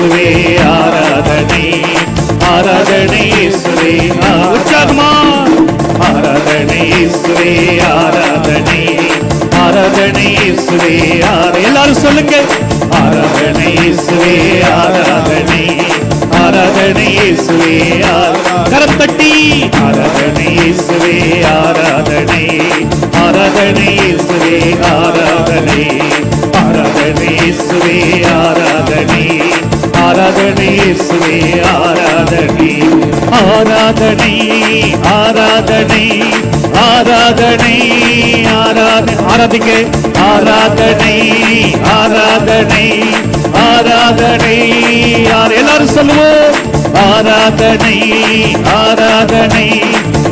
இயேசுவே ஆராதனை ஆராதனை இயேசுவே ஆ- உற்சாகமா ஆராதனை இயேசுவே ஆராதனை ஆராதனை இயேசுவே ஆர எல்லாரும் சொல்லுங்க. ஆராதனை இயேசுவே ஆராதனை ஆராதனை இயேசுவே ஆரா- இயேசுவே ஆராதனை. ஆராதனை ஆராதனை ஆராதனை ஆராதனை. ஆராதிக்க. ஆராதனை ஆராதனை ஆராதனை. யார் எல்லாரும் சொல்லுவோம் ஆராதனை ஆராதனை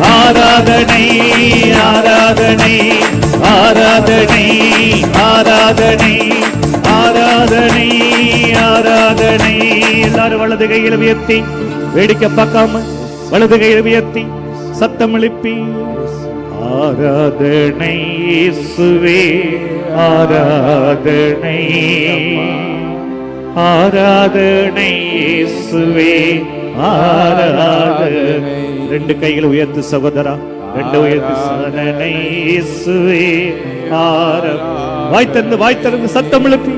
ஆராதனை ஆராதனை ஆராதனை. எல்லாரும் வலது கையில் உயர்த்தி வேடிக்கை பார்க்காம வலது கையில் உயர்த்தி சத்தம் எழுப்பி ஆராதனை சுவே ஆராதனை ஆராதனை சுவே ஆராதனை. ரெண்டு கைகளை உயர்த்து சகோதரா ரெண்டு உயர்த்து சரணனை சுவே ஆரா வாய் திறந்து வாய் திறந்து சத்தம் எழுப்பி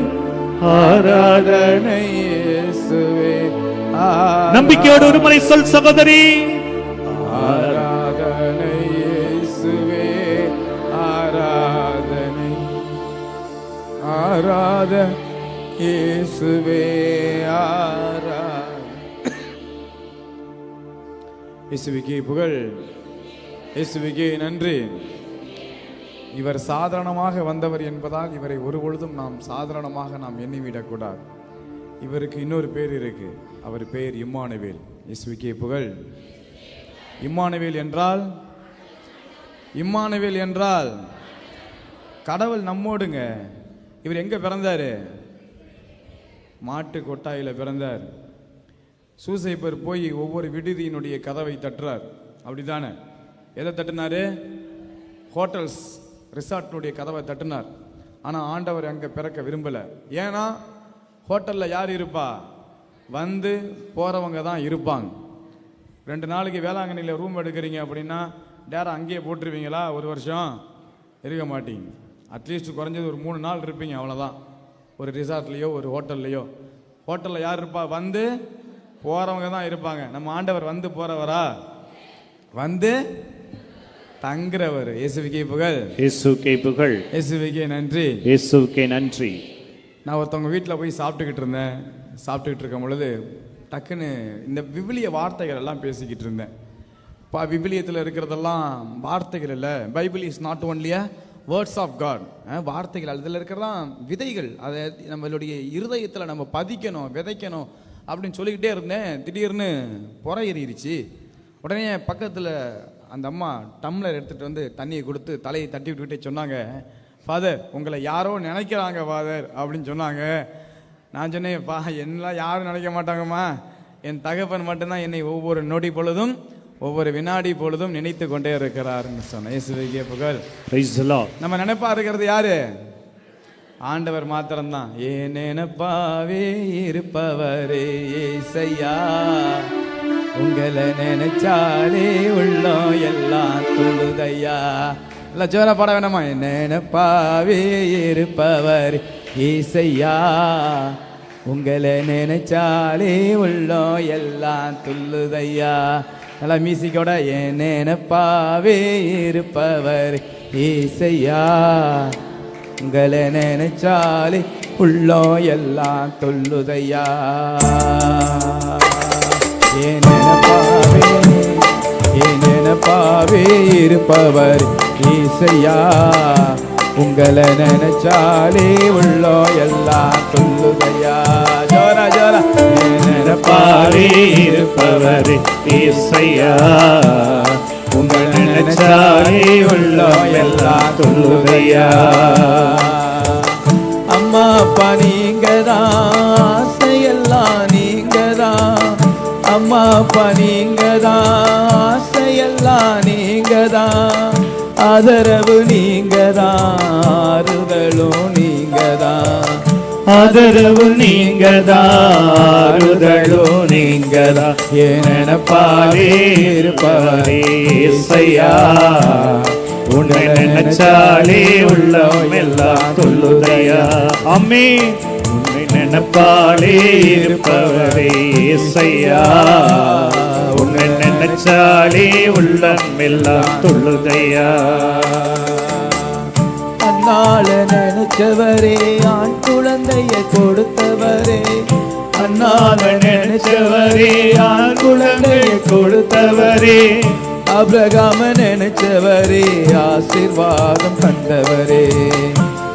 ஆராதனை சுவே நம்பிக்கையோடு ஒரு முறை சொல் சகோதரி. ஆராதனை ஆராதனை. ஆராத இயேசுவே ஆரா இயேசுவிக்கு புகழ் இயேசுவிக்கு நன்றி. இவர் சாதாரணமாக வந்தவர் என்பதால் இவரை ஒரு பொழுதும் நாம் சாதாரணமாக நாம் எண்ணிவிடக்கூடாது. இவருக்கு இன்னொரு பேர் இருக்கு. அவர் பெயர் இம்மானுவேல். இயேசுவிக்கே புகழ். இம்மானுவேல் என்றால்? இம்மானுவேல் என்றால்? கடவுள் நம்மோடுங்க. இவர் எங்கே பிறந்தார்? மாட்டு கொட்டாயில் பிறந்தார். சூசைப்பர் போய் ஒவ்வொரு விடுதியினுடைய கதவை தட்டுறார். அப்படிதானே? எதை தட்டினாரு? ஹோட்டல்ஸ் ரிசார்ட்னுடைய கதவை தட்டினார். ஆனால் ஆண்டவர் அங்கே பிறக்க விரும்பலை. ஏன்னா ஹோட்டலில் யார் இருப்பா? வந்து போகிறவங்க தான் இருப்பாங்க. ரெண்டு நாளைக்கு வேளாங்கண்ணியில் ரூம் எடுக்கிறீங்க அப்படின்னா டேரா அங்கேயே போட்டுருவீங்களா? ஒரு வருஷம் இருக்க மாட்டீங்க. அட்லீஸ்ட் குறைஞ்சது ஒரு மூணு நாள் இருப்பீங்க அவ்வளோதான் ஒரு ரிசார்ட்லேயோ ஒரு ஹோட்டல்லையோ ஹோட்டலில் யார் இருப்பா? வந்து போகிறவங்க தான் இருப்பாங்க. நம்ம ஆண்டவர் வந்து போகிறவரா வந்து தங்குறவர். இயேசுவிக்கே புகழ். இயேசுக்கே புகழ். இயேசுவிக்கே நன்றி. இயேசுக்கே நன்றி. நான் ஒருத்தவங்க வீட்டில் போய் சாப்பிட்டுக்கிட்டு இருந்தேன். சாப்பிட்டுக்கிட்டு இருக்கும் பொழுது டக்குன்னு இந்த விவிலிய வார்த்தைகள் எல்லாம் பேசிக்கிட்டு இருந்தேன். பா விவிலியத்தில் இருக்கிறதெல்லாம் வார்த்தைகள் இல்லை. பைபிள் இஸ் நாட் ஒன்லியா வேர்ட்ஸ் ஆஃப் காட் வார்த்தைகள் அதில் இருக்கிறதெல்லாம் விதைகள். அதை நம்மளுடைய இருதயத்தில் நம்ம பதிக்கணும் விதைக்கணும் அப்படின்னு சொல்லிக்கிட்டே இருந்தேன். திடீர்னு புற ஏறிடுச்சு உடனே பக்கத்தில் அந்த அம்மா டம்ளர் எடுத்துகிட்டு வந்து தண்ணியை கொடுத்து தலையை தட்டி விட்டுக்கிட்டே சொன்னாங்க ஃபாதர் உங்களை யாரோ நினைக்கிறாங்க ஃபாதர் அப்படின்னு சொன்னாங்க. நான் சொன்னேன் பா என்னலாம் யாரும் நினைக்க மாட்டாங்கம்மா. என் தகப்பன் மட்டும்தான் என்னை ஒவ்வொரு நொடி பொழுதும் ஒவ்வொரு வினாடி பொழுதும் நினைத்து கொண்டே இருக்கிறாருன்னு சொன்னேன். புகழ். நம்ம நினைப்பா இருக்கிறது யாரு? ஆண்டவர் மாத்திரம்தான். ஏ நினைப்பாவே இருப்பவரே ஏசையா. உங்களை நினைச்சாலே உள்ளம் எல்லாம் துள்ளுதையா இல்ல ஜோர பாட வேணாமா நினைப்பாவே இருப்பவர். ஈசையா உங்களை நினைச்சாலே உள்ளோ எல்லாம் துள்ளுதையா. நல்லா மியூசிக்கோட என் நினைப்பாவே இருப்பவர் ஈசையா. உங்களை நினைச்சாலே உள்ளோ எல்லாம் தொல்லுதையா ஏன் நினைப்பாவே ஏன் நினைப்பாவே இருப்பவர் ஈசையா. உங்களை நினைச்சாலே உள்ளோ எல்லாம் தொல்லுதையா ஜோரா ஜோரா. ஏன் பாரே நினைப்பாவே இருப்பவரே இயேசையா. உங்களை நினைச்சாலே உள்ளோ எல்லாம் தொல்லுதையா அம்மா அப்பா நீங்க தான் ஆசையெல்லாம் நீங்க தான் அம்மா அப்பா நீங்க தான் ஆசையெல்லாம் நீங்க தான் ஆதரவு நீங்கதான் ஆறுதலும் நீங்கதான். ஆதரவு நீங்கதாருதலும் நீங்கதா என்னப்பாரே இருப்பாரே இசையா. உன்னை நினைச்சாலே உள்ளம் எல்லாம் சொல்லுதையா அம்மே உன்னை நினைப்பாலே இருப்பவரே இசையா. உன்னை நினைச்சாலே உள்ளம் எல்லாம் தொல்லுதையா அன்னால நினைச்சவரே ஆண் குழந்தைய கொடுத்தவரே. அண்ணால நினைச்சவரே ஆண் குழந்தையை கொடுத்தவரே. அபிரகாம நினைச்சவரே ஆசீர்வாதம் தந்தவரே.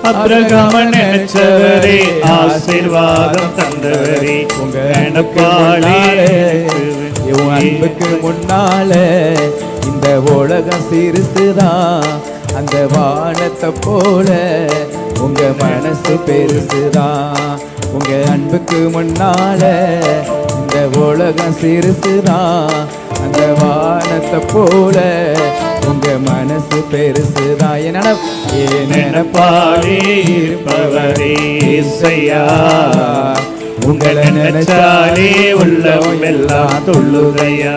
அப்ரகாம நினைச்சவரே ஆசீர்வாதம் தந்தவரே. உங்க நினைப்பாலே உன் அன்புக்கு முன்னால இந்த உலகம் சிறுசுதான் அந்த வானத்தை போல உங்க மனசு பெருசுதான் உங்க அன்புக்கு முன்னால இந்த உலகம் சிறுசுதான் அந்த வானத்தை போல உங்க மனசு பெருசுதான் என் என் நினைப்பாலே இருப்பவரே இசையா உங்களை நினைச்சாலே உள்ளம் எல்லாம் தொல்லுதையா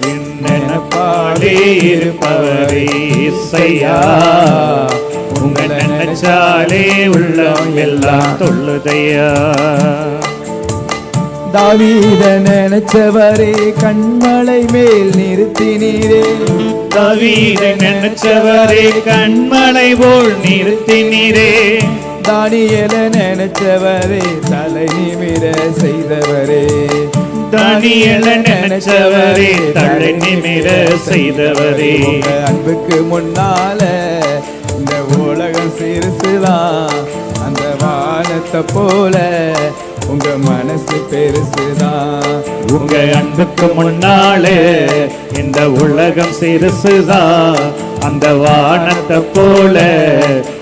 என் நினைப்பாலே இருப்பவரே இசையா? உங்களை நினைச்சாலே உள்ளம் எல்லாம் தொல்லுதையா தாவீத நினைச்சவரே கண்மலை மேல் நிறுத்தினீரே. தவீர நினைச்சவரே கண்மலை போல் நிறுத்தினீரே. தானியல நினைச்சவரே தலை நிமிர செய்தவரே. தானியல நினைச்சவரே தலை நிமிர செய்தவரே. அன்புக்கு முன்னால இந்த உலகம் சிறுசுதான். அந்த வானத்தை போல உங்க மனசு பெருசுதான். உங்க அன்புக்கு முன்னாலே இந்த உலகம் சிறுசுதான். அந்த வானத்தை போல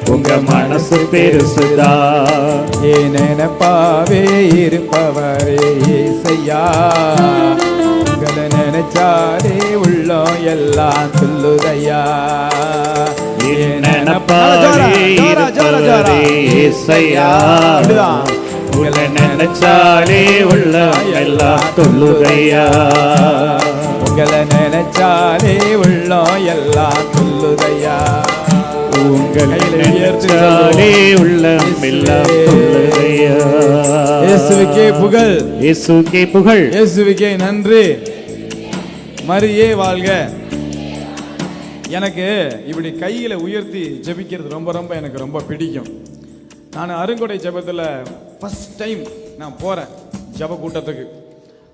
உங்க மனசு பெருசுதான் ஏன் நினைப்பாவே இருப்பவரே ஏசையா உங்களை நினைச்சாலே உள்ளம் எல்லாம் சொல்லுதையா. என் நினைப்பாரே இருப்பவரே இசையா. உங்களை நினைச்சாலே உள்ள எல்லாம் தொல்லுதையா உங்களை நினைச்சாலே உள்ளம் எல்லாம் சொல்லுதையா? உங்களை கையில உயர்த்தி நினைச்சாலே உள்ளம் எல்லாம் இயேசுவுக்கே புகழ். இயேசுக்கே புகழ். இயேசுவுக்கே நன்றி. மரியே வாழ்க. எனக்கு இப்படி கையில உயர்த்தி ஜெபிக்கிறது ரொம்ப ரொம்ப எனக்கு ரொம்ப பிடிக்கும். நான் அருங்கொடை ஜெபத்தில் ஃபர்ஸ்ட் டைம் நான் போகிறேன் ஜெப கூட்டத்துக்கு.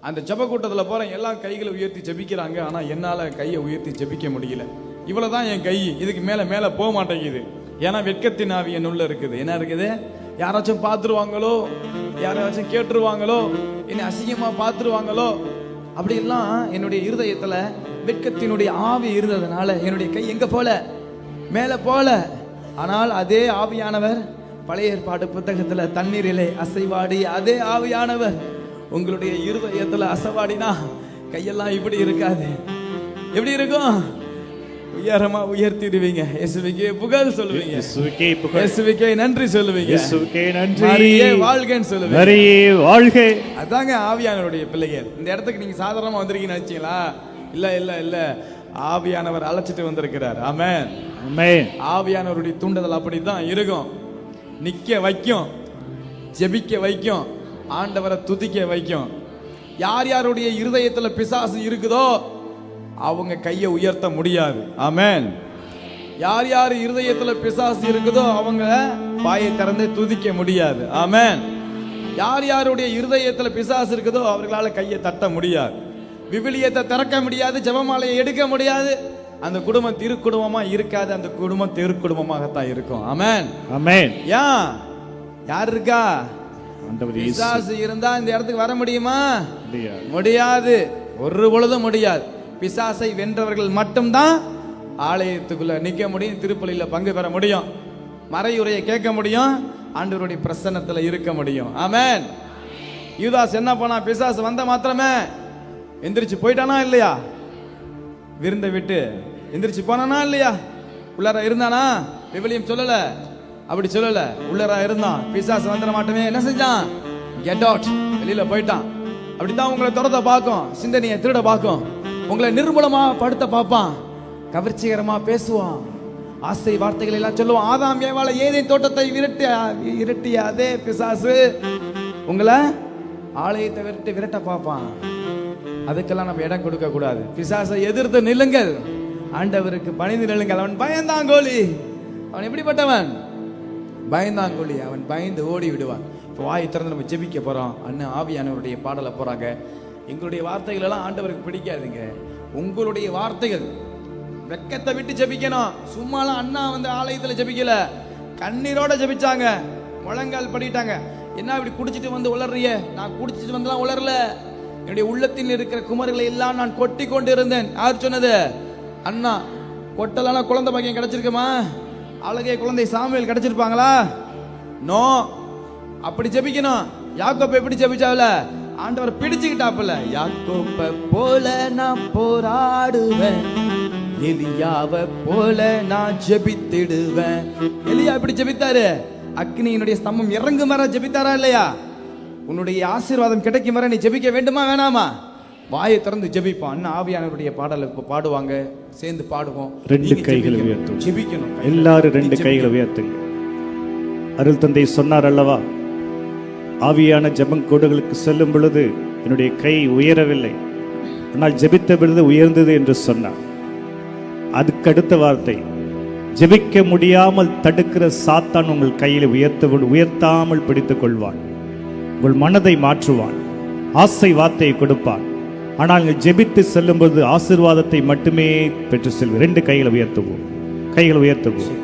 அந்த ஜெப கூட்டத்தில் போகிறேன் எல்லாம் கைகளை உயர்த்தி ஜெபிக்கிறாங்க ஆனால் என்னால் கையை உயர்த்தி ஜெபிக்க முடியல. இவ்வளோ தான் என் கை. இதுக்கு மேலே மேலே போக மாட்டேங்குது. ஏன்னா வெட்கத்தின் ஆவி என் உள்ள இருக்குது. என்ன இருக்குது? யாராச்சும் பார்த்துருவாங்களோ? யாராச்சும் கேட்டுருவாங்களோ? என்னை அசிங்கமாக பார்த்துருவாங்களோ? அப்படிலாம் என்னுடைய இருதயத்தில் வெட்கத்தினுடைய ஆவி இருந்ததுனால என்னுடைய கை எங்கே போல? மேலே போல. ஆனால் அதே ஆவியானவர் பழைய ஏற்பாடு புத்தகத்தில் தண்ணீரிலே அசைவாடி அதே ஆவியானவர் உங்களுடைய இருதயத்தில் அசைவாடினா கையெல்லாம் இப்படி இருக்காது. எப்படி இருக்கும்? உயரமா உயர்த்திடுவீங்க. இயேசுவுக்கே புகழ் சொல்லுவீங்க. இயேசுக்கே புகழ். இயேசுவுக்கே நன்றி சொல்லுவீங்க. இயேசுக்கே நன்றி. மரியே வாழ்கன்னு சொல்லுவீங்க. மரியே வாழ்க. அதாங்க ஆவியானவருடைய பிள்ளைகள். இந்த இடத்துக்கு நீங்க சாதாரணமா வந்திருக்கீங்கன்னு நினைச்சீங்களா? இல்ல இல்ல இல்ல. ஆவியானவர் அழைச்சிட்டு வந்திருக்கிறார். ஆமென். ஆமென். ஆவியானவருடைய தூண்டுதல் அப்படிதான் இருக்கும். நிக்க வைக்கும். ஜெபிக்க வைக்கும். ஆண்டவரை துதிக்க வைக்கும். யார் யாருடைய இருதயத்துல பிசாசு இருக்குதோ அவங்க கையை உயர்த்த முடியாது. ஆமென். யார் யார் இருதயத்துல பிசாசு இருக்குதோ அவங்க வாயை திறந்து துதிக்க முடியாது. ஆமென். யார் யாருடைய இருதயத்துல பிசாசு இருக்குதோ அவர்களால கையை தட்ட முடியாது. விவிலியத்தை திறக்க முடியாது ஜெபமாலையை எடுக்க முடியாது. அந்த குடும்பம் திருக்குடும்பமா இருக்காது அந்த குடும்பம் தெருக்குடும்பமாகத்தான் இருக்கும். ஆமென். ஆமென். ஏன் யார் இருக்கா? பிசாசு இருந்தா இந்த இடத்துக்கு வர முடியுமா. முடியாது. ஒரு பொழுதும் முடியாது. பிசாசை வென்றவர்கள் மட்டும்தான் ஆலயத்துக்குள்ள நிக்க முடியும் திருப்பலியில பங்கு பெற முடியும். மறையுறையை கேட்க முடியும் ஆண்டவருடைய பிரசன்னத்துல இருக்க முடியும். ஆமேன். யூதாஸ் என்ன பண்ணா பிசாசு வந்த மாத்திரமே எந்திரிச்சு போயிட்டானா இல்லையா? விருந்தை விட்டு எந்திரிச்சு போனானா இல்லையா? உள்ளார இருந்தானா? விவிலியம் சொல்லல. அப்படி சொல்லல. உள்ளரா இருந்தான். பிசாசு வந்துட மாட்டோமே என்ன செஞ்சான்? கெட் அவுட் வெளியில போயிட்டான். அப்படித்தான் உங்களை துரத்த பார்க்கும். சிந்தனையை திருட பார்க்கும். உங்களை நிர்மூலமா படுத்த பார்ப்பான். கவர்ச்சிகரமா பேசுவான். ஆசை வார்த்தைகள் எல்லாம் சொல்லுவான். ஆதாம் ஏவால ஏதே தோட்டத்தை விரட்டி விரட்டிய அதே பிசாசு. உங்களை ஆலயத்தை விரட்டி விரட்ட பார்ப்பான். அதுக்கெல்லாம் நம்ம இடம் கொடுக்க கூடாது. பிசாசை எதிர்த்து நில்லுங்கள். ஆண்டவருக்கு பணிந்து நில்லுங்கள். அவன் பயந்தாங்கோலி அவன் எப்படிப்பட்டவன்? பயந்தாங்கோலி அவன் பயந்து ஓடி விடுவான். இப்போ வாய் திறந்து நம்ம ஜெபிக்க போறோம். அண்ணன் ஆவியானவருடைய பாடலை போறாங்க. எங்களுடைய வார்த்தைகள் எல்லாம் ஆண்டவருக்கு பிடிக்காதுங்க. உங்களுடைய வார்த்தைகள். வெக்கத்தை விட்டு ஜெபிக்கணும். சும்மாலாம் அண்ணா வந்து ஆலயத்தில் ஜபிக்கல. கண்ணீரோட ஜெபிச்சாங்க. முழங்கால் படிட்டாங்க. என்ன இப்படி குடிச்சிட்டு வந்து உளறிய? நான் குடிச்சிட்டு வந்தெல்லாம் உளரல என்னுடைய உள்ளத்தில் இருக்கிற குமர்களை எல்லாம் நான் கொட்டி கொண்டு இருந்தேன் யார் சொன்னது? அண்ணா கொட்டலாம் குழந்தை பாக்கியம் கிடைச்சிருக்குமா? அழகிய குழந்தை சாமியல் கிடைச்சிருப்பாங்களா? நோ. அப்படி ஜெபிக்கணும். யாக்கோப்ப எப்படி ஜெபிச்சாவில? ஆண்டவர் பிடிச்சுக்கிட்டாப்புல. யாக்கோப்ப போல நான் போராடுவேன். எலியாவ போல நான் ஜெபித்திடுவேன். எலியா எப்படி ஜெபித்தாரு? அக்னியினுடைய ஸ்தம்பம் இறங்கும் வர ஜெபித்தாரா இல்லையா? உன்னுடைய ஆசீர்வாதம் கிடைக்கும் வரை நீ ஜெபிக்க வேண்டுமா வேணாமா? வாயை திறந்து ஜெபிப்பான் அண்ணன் ஆவியானவருடைய பாடல் இப்ப பாடுவாங்க. சேர்ந்து பாடுவோம். ரெண்டு கைகளை. உயர்த்தும். ஜெபிக்கணும். எல்லாரும் ரெண்டு. கைகளை உயர்த்துங்க. அருள் தந்தை சொன்னார் அல்லவா? ஆவியான ஜெபங்கோடுகளுக்கு செல்லும் பொழுது என்னுடைய கை உயரவில்லை. ஆனால் ஜெபித்த பொழுது உயர்ந்தது என்று சொன்னார். அதுக்கு அடுத்த வார்த்தை ஜெபிக்க முடியாமல் தடுக்கிற சாத்தான் உங்கள் கையில் உயர்த்த உயர்த்தாமல் பிடித்துக் கொள்வான். உங்கள் மனதை மாற்றுவான் ஆசை வார்த்தையை கொடுப்பான். ஆனால் நீங்கள் ஜெபித்து செல்லும்போது ஆசீர்வாதத்தை மட்டுமே பெற்று செல்வோம் ரெண்டு கைகளை உயர்த்துவோம். கைகளை உயர்த்துவோம்.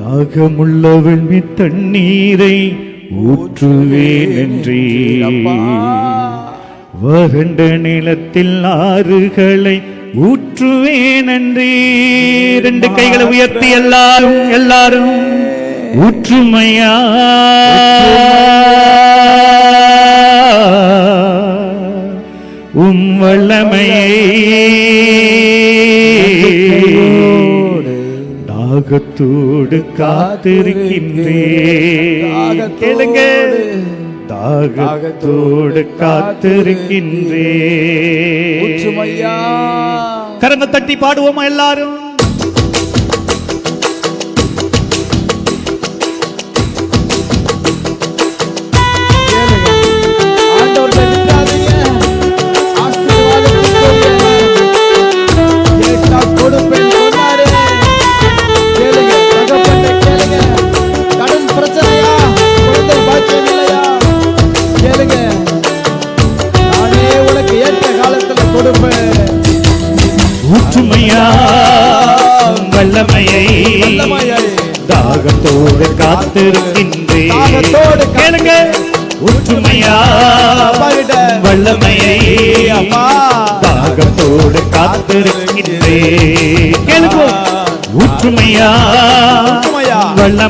தாகமுள்ளவள் தண்ணீரை ஊற்றுவேன் என்றே வறண்ட நிலத்தில் ஆறுகளை ஊற்றுவேன் என்றே ரெண்டு கைகளை உயர்த்தி எல்லாரும் எல்லாரும் ஊற்றுமையா. உம் வல்லமையே. தாகத்தோடு காத்திருக்கின்றேன் கேளுங்க. தாகத்தோடு காத்திருக்கின்றேன். கரங்க தட்டி பாடுவோமா எல்லாரும்?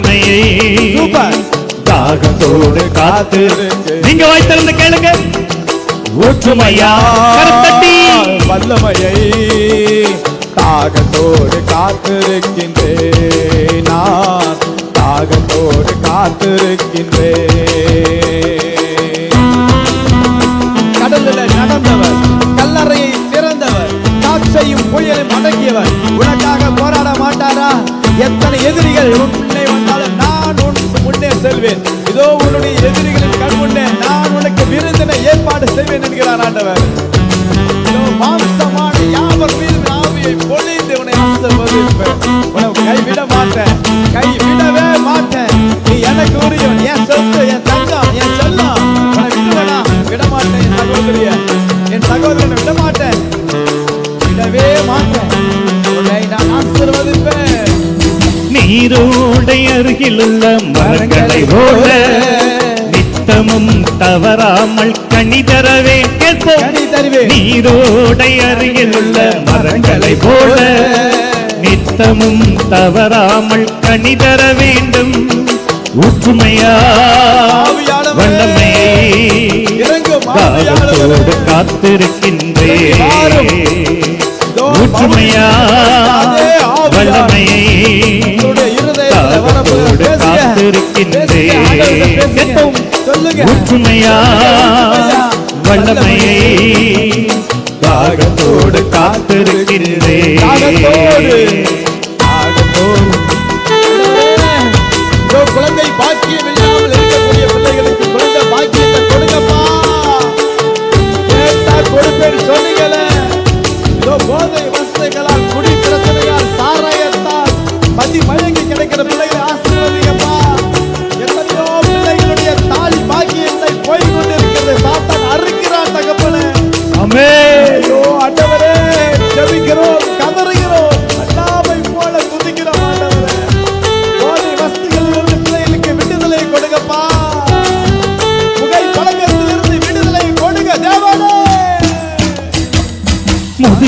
வல்லமையை. தாகத்தோடு காத்து நீங்க வாய்த்திருந்த கேளுங்க. கரத்தட்டி. வல்லமையை தாகத்தோடு காத்திருக்கின்றேன். நான் தாகத்தோடு காத்திருக்கின்றேன். கடலில் நடந்தவர் கல்லறையை திறந்தவர் காற்றையும் புயலும் அடக்கியவர் உனக்காக போராட மாட்டாரா? எத்தனை எதிரிகள் உன் முன்னே இதோ உன்னுடைய எதிரிகளின் கண்முன்னே நான் உனக்கு விருந்தினை ஏற்பாடு செய்வேன் என்கிறார் ஆண்டவர். இதோ மாம்சமான யாவர் மீது ஆவியை பொழிந்து உன்னை ஆசீர்வதிப்பேன். உனக்கு கைவிட மாட்டேன். கைவிடவே மாட்டேன். நீ எனக்கு உரியவன். என் சொத்து என் நீரோடை அருகிலுள்ள மரங்களை போல நித்தமும் தவறாமல் கனி தரவே. நீரோடை அருகிலுள்ள மரங்களை போல நித்தமும் தவறாமல் கனி தர வேண்டும். ஊற்றுமையா ஆவியானவரே, வல்லமையை இறங்கும். காத்திருக்கின்றேன் கேட்போம். ஒற்றுமையா வல்லமையை தாகத்தோடு காத்திருக்கின்றேன்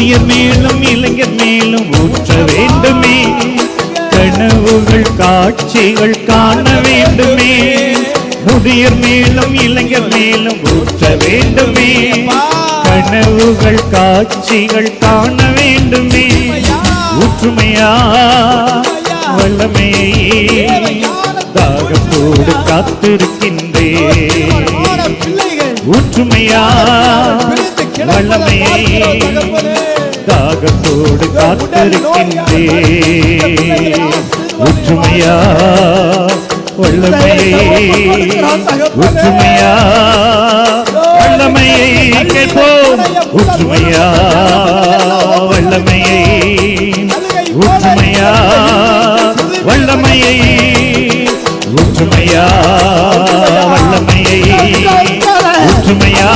முதியர் மேலும் இளைஞர் மேலும் ஊற்ற வேண்டுமே. கனவுகள் காட்சிகள் காண வேண்டுமே. முதியர் மேலும் இளைஞர் மேலும் ஊற்ற வேண்டுமே. கனவுகள் காட்சிகள் காண வேண்டுமே. ஒற்றுமையா வல்லமையை தாகத்தோடு காத்திருக்கின்றேன் ஒற்றுமையா பிரிந்து வல்லமையை தாகத்தோடு காத்திருக்கின்றேன் ஒற்றுமையா? வல்லமையை. ஒற்றுமையா? வல்லமையை. கேட்போம். ஒற்றுமையா? வல்லமையை. ஒற்றுமையா? வல்லமையை. ஒற்றுமையா? வல்லமையை. ஒற்றுமையா?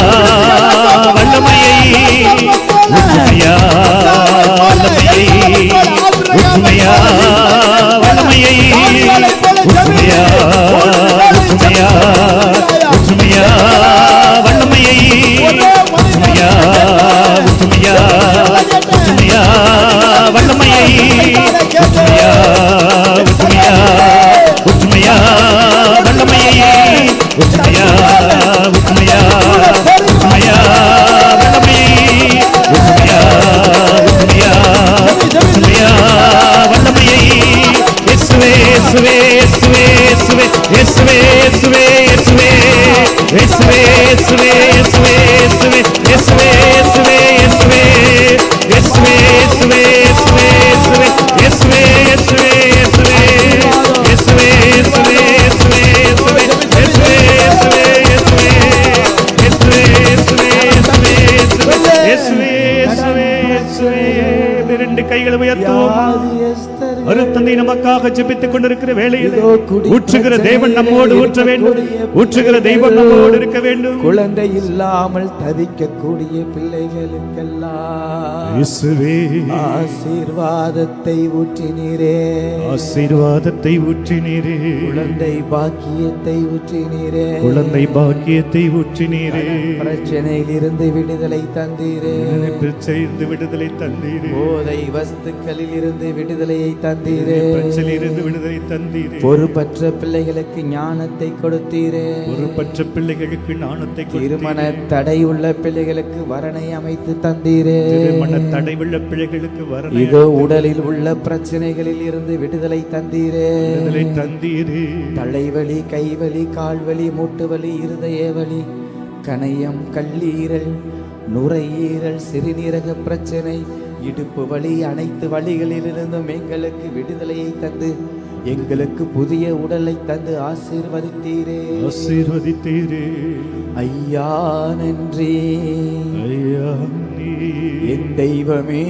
இயேசுவே இயேசுவே இயேசுவே இயேசுவே இயேசுவே இயேசுவே இயேசுவே இயேசுவே இயேசுவே இயேசுவே இயேசுவே இயேசுவே இயேசுவே இயேசுவே இயேசுவே இயேசுவே இயேசுவே இயேசுவே கைகளை உயர்த்துவோம் அருத்தந்தை நமக்காக ஜெபித்துக் கொண்டிருக்கிற வேளையில் ஊற்றுகிற தேவன் நம்மோடு ஊற்ற வேண்டும். ஊற்றுகிற தெய்வம் நம்மோடு இருக்க வேண்டும். குழந்தை இல்லாமல் தவிக்கக்கூடிய பிள்ளைகளுக்கெல்லாம் ஆசீர்வாதத்தை ஊற்றினீரே. ஆசீர்வாதத்தை ஊற்றினீரே. குழந்தை பாக்கியத்தை ஊற்றினீரே. குழந்தை பாக்கியத்தை ஊற்றினீரே. பிரச்சனையில் இருந்து விடுதலை தந்தீரே. பிரச்சனையிலிருந்து விடுதலை தந்தீரே. போதை வஸ்துக்களில் இருந்து விடுதலையை தந்தீரே. பிரச்சனையிலிருந்து விடுதலை தந்தீரே. பொறுப்பற்ற பிள்ளைகளுக்கு ஞானத்தை கொடுத்தீரே. பொறுப்பற்ற பிள்ளைகளுக்கு நாணத்தை திருமண தடை உள்ள பிள்ளைகளுக்கு வரனை அமைத்து தந்தீரே. திருமண தடைவுள்ள பிள்ளைகளுக்கு வர இதோ உடலில் உள்ள பிரச்சனைகளில் இருந்து விடுதலை தந்தீரே. விடுதலை தந்தீரே. தலைவலி கைவலி கால்வலி மூட்டுவலி இருதய வலி கணையம் கல்லீரல் நுரையீரல் சிறுநீரக பிரச்சனை இடுப்பு வலி அனைத்து வழிகளிலிருந்தும் எங்களுக்கு விடுதலையை தந்து எங்களுக்கு புதிய உடலை தந்து ஆசீர்வதித்தீரே. ஆசீர்வதித்தீரே. ஐயா நன்றி. ஐயா என் தெய்வமே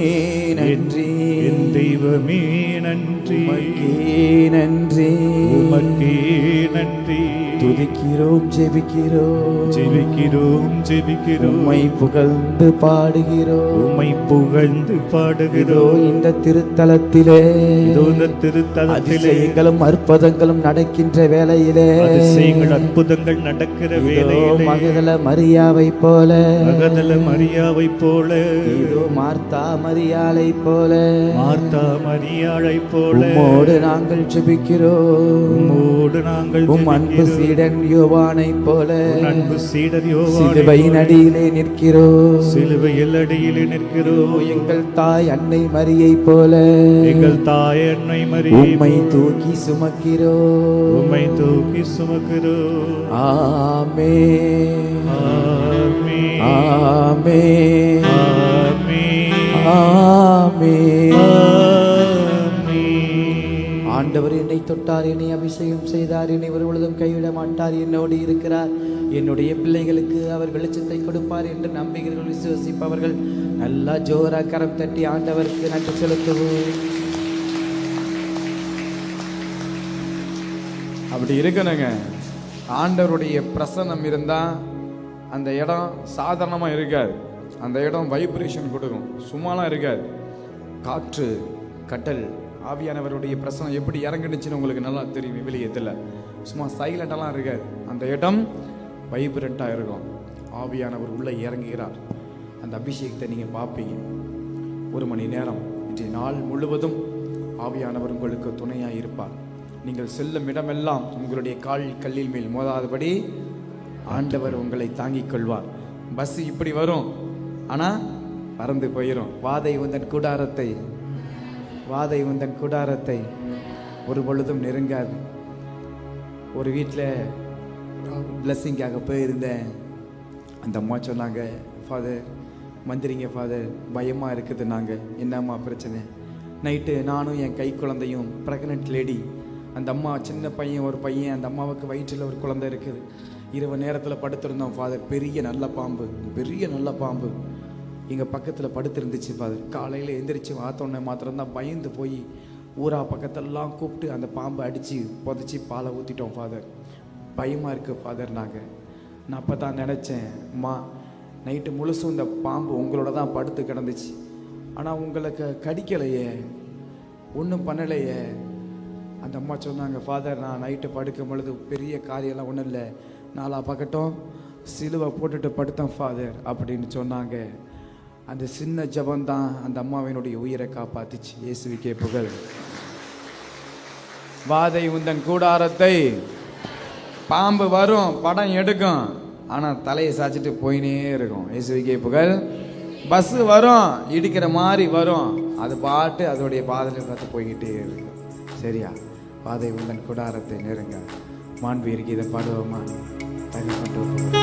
நன்றி. என் தெய்வமே நன்றி. நன்றி. உமக்கே நன்றி. துதிக்கிறோம் ஜெபிக்கிறோம். ஜெபிக்கிறோம் ஜெபிக்கிறோம். உம்மை புகழ்ந்து பாடுகிறோம். உம்மை புகழ்ந்து பாடுகிறோம். இந்த திருத்தலத்திலே இந்த திருத்தலத்திலே அதிசயங்களும் அற்புதங்களும் நடக்கின்ற வேளையிலே அதிசயங்கள் அற்புதங்கள் நடக்கிற இதோ வேளையிலே மகதல மரியாவை போல மகதல மரியாவை போல போல. இதோ மார்த்தா மரியாளை போல. மார்த்தா மரியாளை போல. உம்மோடு நாங்கள் ஜெபிக்கிறோம். உம்மோடு நாங்கள் உம் அன்பு. சீடன் யோவானை போல. அன்பு சீடர் யோவானை சிலுவையின். அடியிலே நிற்கிறோம். சிலுவையில் அடியிலே நிற்கிறோம். எங்கள் தாய் அன்னை மரியை போல. எங்கள் தாய் அன்னை மரி உம்மை தூக்கி சுமக்கிறோம். உம்மை தூக்கி சுமக்கிறோம். ஆமே ஆமே ஆமே ஆண்டவர் என்னை தொட்டார் என்னை அபிஷேகம் செய்தார் என்னை ஒரு பொழுதும் கைவிட மாட்டார் என்னோடு இருக்கிறார். என்னுடைய பிள்ளைகளுக்கு அவர் வெளிச்சத்தை கொடுப்பார் என்று நம்புகிறவர்கள் விசுவசிப்பவர்கள் நல்லா ஜோரா கரம் தட்டி ஆண்டவருக்கு நன்றி செலுத்துவோம். அப்படி இருக்கணுங்க. ஆண்டவருடைய பிரசன்னம் இருந்தால் அந்த இடம் சாதாரணமாக இருக்காது. அந்த இடம் வைப்ரேஷன் கொடுக்கும். சும்மாலாம் இருக்காது. காற்று கட்டல் ஆவியானவருடைய பிரசனம் எப்படி இறங்கிடுச்சுன்னு உங்களுக்கு நல்லா தெரியும். விவிலியத்தில். சும்மா சைலண்டாலாம் இருக்காது. அந்த இடம் வைப்ரண்ட்டாக இருக்கும். ஆவியானவர் உள்ளே இறங்குகிறார். அந்த அபிஷேகத்தை நீங்கள் பார்ப்பீங்க. ஒரு மணி நேரம். இன்றைய நாள் முழுவதும் ஆவியானவர் உங்களுக்கு துணையாக இருப்பார். நீங்கள் செல்லும் இடமெல்லாம் உங்களுடைய கால் கல்லில் மேல் மோதாதபடி ஆண்டவர் உங்களை தாங்கிக் கொள்வார். பஸ் இப்படி வரும். ஆனால் பறந்து போயிடும் வாதை உந்தன் கூடாரத்தை வாதை உந்தன் கூடாரத்தை ஒரு பொழுதும் நெருங்காது. ஒரு வீட்டில் பிளஸ்ஸிங்காக போயிருந்தேன். அந்த அம்மா சொன்னாங்க ஃபாதர் மந்திரிங்க ஃபாதர் பயமாக இருக்குது நாங்கள் என்னம்மா பிரச்சனை? நைட்டு நானும் என் கை குழந்தையும் ப்ரெக்னென்ட் லேடி அந்த அம்மா சின்ன பையன் ஒரு பையன் அந்த அம்மாவுக்கு வயிற்றில் ஒரு குழந்தை இருக்குது. இரவு நேரத்தில் படுத்திருந்தோம் ஃபாதர் பெரிய நல்ல பாம்பு பெரிய நல்ல பாம்பு. எங்கள் பக்கத்தில் படுத்திருந்துச்சு ஃபாதர் காலையில் எந்திரிச்சு பார்த்தோன்னே மாத்திரம்தான் பயந்து போய் ஊரா பக்கத்தெல்லாம் கூப்பிட்டு அந்த பாம்பை அடித்து புதைச்சி பாலை ஊற்றிட்டோம் ஃபாதர் பயமாக இருக்குது ஃபாதர் நாங்கள் நான் அப்போ தான் நினச்சேன் அம்மா நைட்டு முழுசும் இந்த பாம்பு உங்களோட தான் படுத்து கிடந்துச்சு. ஆனால் உங்களுக்கு கடிக்கலையே ஒன்றும் பண்ணலையே. அந்த அம்மா சொன்னாங்க ஃபாதர் நான் நைட்டு படுக்கும் பொழுது பெரிய காரியம்லாம் ஒன்றும் இல்லை. நாலா பக்கட்டும் சிலுவை போட்டுட்டு படுத்தேன் ஃபாதர் அப்படின்னு சொன்னாங்க. அந்த சின்ன ஜபந்தான் அந்த அம்மாவினுடைய உயிரை காப்பாத்துச்சு. இயேசுவிக்கே புகழ். வாதை உந்தன் கூடாரத்தை பாம்பு வரும் படம் எடுக்கும். ஆனால் தலையை சாய்ச்சிட்டு போயினே இருக்கும். இயேசுவிக்கே புகழ். பஸ்ஸு வரும் இடிக்கிற மாதிரி வரும். அது பாட்டு அதோடைய பாதையில் பார்த்து போய்கிட்டே இருக்கும் சரியா? பாதை உந்தன் கூடாரத்தை நெருங்க. மாண்பு இதை பாடுவோமா? தகப்பட்டு